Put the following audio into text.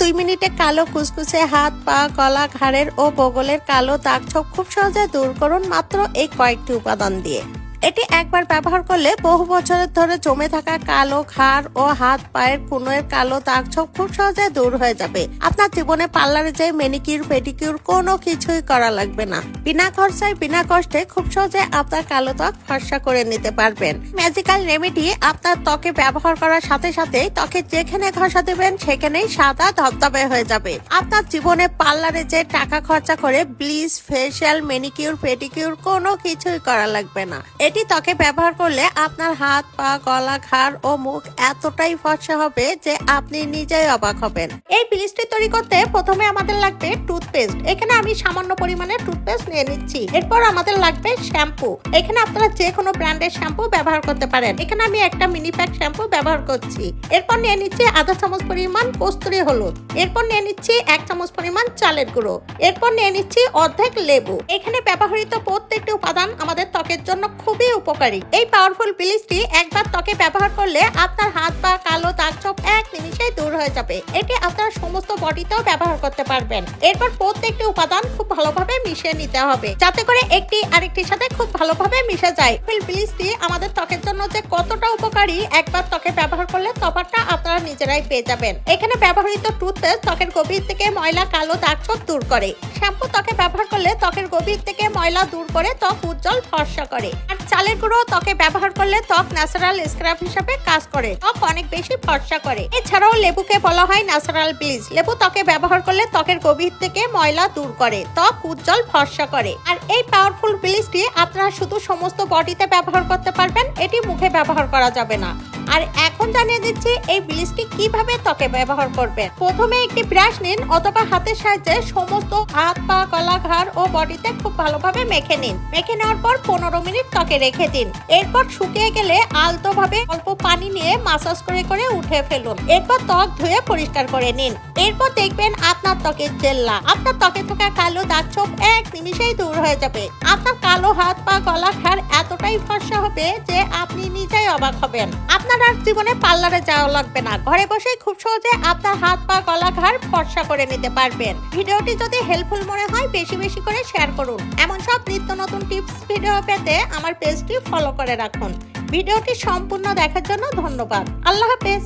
দুই মিনিটে কালো কুচকুচে হাত, পা কলা ঘাড়ের ও বগলের কালো দাগ ছোপ খুব সহজে দূর করুন মাত্র এই কয়েকটি উপাদান দিয়ে। এটি একবার ব্যবহার করলে বহু বছরের ধরে জমে থাকা কালো ঘাড় ও হাত পায়ের কুনোয়ের কালো দাগ ছোপ খুব সহজে দূর হয়ে যাবে। আপনার জীবনে পার্লারে যে মেনিকিউর পেডিকিউর কোনো কিছুই করা লাগবে না। বিনা খরচায়, বিনা কষ্টে খুব সহজে আপনার কালো ত্বক ফর্সা করে নিতে পারবেন। ম্যাজিক্যাল রেমেডি আপনার ত্বকে ব্যবহার করার সাথে সাথে ত্বকে যেখানে ঘষা দেবেন, সেখানেই সাদা ধবধবে হয়ে যাবে। আপনার জীবনে পার্লারে যে টাকা খরচা করে ব্লিচ ফেসিয়াল মেনিকিউর পেডিকিউর কোনো কিছুই করা লাগবে না। এটি ত্বকে ব্যবহার করলে আপনার হাত, পা, গলা, ঘাড় ও মুখ এতটাই ফর্সা হবে যে আপনি নিজেই অবাক হবেন। এই ব্লিচটি তৈরি করতে প্রথমে আমাদের লাগবে টুথপেস্ট এখানে আমি সামান্য পরিমাণে টুথপেস্ট নিয়ে নিচ্ছি। এরপর আমাদের লাগবে শ্যাম্পু এখানে আপনারা যে কোনো ব্র্যান্ডের শ্যাম্পু ব্যবহার করতে পারেন। এখানে আমি একটা মিনি প্যাক শ্যাম্পু ব্যবহার করছি। এরপর নিয়ে নিচ্ছি আধা চামচ পরিমাণ কস্তুরি হলুদ। এরপর নিয়ে নিচ্ছি এক চামচ পরিমাণ চালের গুঁড়ো। এরপর নিয়ে নিচ্ছি অর্ধেক লেবু। এখানে ব্যবহৃত প্রত্যেকটি উপাদান আমাদের ত্বকের জন্য খুবই উপকারী। এই পাওয়ারফুল ব্লিচটি একবার ত্বকে ব্যবহার করলে আপনার হাত পা, কালো দাগ ছোপ এক নিমিষেই দূর হয়ে যাবে। এটি আপনার সমস্ত বডিতেও ব্যবহার করতে পারবেন। এরপর প্রত্যেকটি উপাদান খুব ভালোভাবে মিশিয়ে নিতে হবে। যাতে করে একটি আরেকটির সাথে খুব ভালোভাবে মিশে যায়। ফুল ব্লিচটি আমাদের ত্বকের জন্য যে কতটা উপকারী, একবার ত্বকে ব্যবহার করলে তফাৎটা আপনারা নিজেরাই পেয়ে যাবেন। এখানে ব্যবহৃত টুথপেস্ট ত্বকের গভীর থেকে ময়লা, কালো দাগ ছোপ দূর করে। শ্যাম্পু ত্বকে ব্যবহার করলে ত্বকের গভীর থেকে ময়লা দূর করে ত্বক উজ্জ্বল ফর্সা করে। আর চালের গুঁড়ো, ত্বকে ব্যবহার করলে ত্বক ন্যাচারাল স্ক্রাব হিসাবে কাজ করে। ত্বক অনেক বেশি ফর্সা করে। এছাড়াও লেবুকে বলা হয় ন্যাচারাল ব্লিচ। লেবু ত্বকে ব্যবহার করলে ত্বকের গভীর থেকে ময়লা দূর করে। ত্বক উজ্জ্বল ফর্সা করে। আর এই পাওয়ারফুল ব্লিচটি আপনারা শুধু সমস্ত বডিতে ব্যবহার করতে পারবেন, এটি মুখে ব্যবহার করা যাবে না। আর এখন জানিয়ে দিচ্ছি এই ব্লিচটি কীভাবে ত্বকে ব্যবহার করবেন। প্রথমে একটি ব্রাশ নিন অথবা হাতের সাহায্যে সমস্ত হাত পা গলা ঘাড় ও বডিতে খুব ভালোভাবে মেখে নিন। মেখে নেওয়ার পর পনেরো মিনিট ত্বকে রেখে দিন। এরপর শুকিয়ে গেলে আলতো ভাবে অল্প পানি নিয়ে মাসাজ করে করে উঠে ফেলুন। এরপর ত্বক ধুয়ে পরিষ্কার করে নিন। এরপর দেখবেন আপনার ত্বকের জেল্লা। আপনার ত্বকে থাকা কালো দাগ ছোপ এক নিমিষেই দূর হয়ে যাবে। আপনার কালো হাত পা গলা ঘাড় এতটাই ফর্সা হবে যে আপনি নিজেই অবাক হবেন। আপনার আর জীবনে পার্লারে যাওয়া লাগবে না। ঘরে বসে খুব সহজে আপনার হাত পা গলা ঘাড় ফর্সা করে নিতে পারবেন। ভিডিওটি যদি হেল্পফুল মনে হয়, বেশি বেশি করে শেয়ার করুন। এমন সব নিত্য নতুন টিপস ভিডিও পেতে আমার পেজটি ফলো করে রাখুন। ভিডিওটি সম্পূর্ণ দেখার জন্য ধন্যবাদ। আল্লাহ হাফেজ।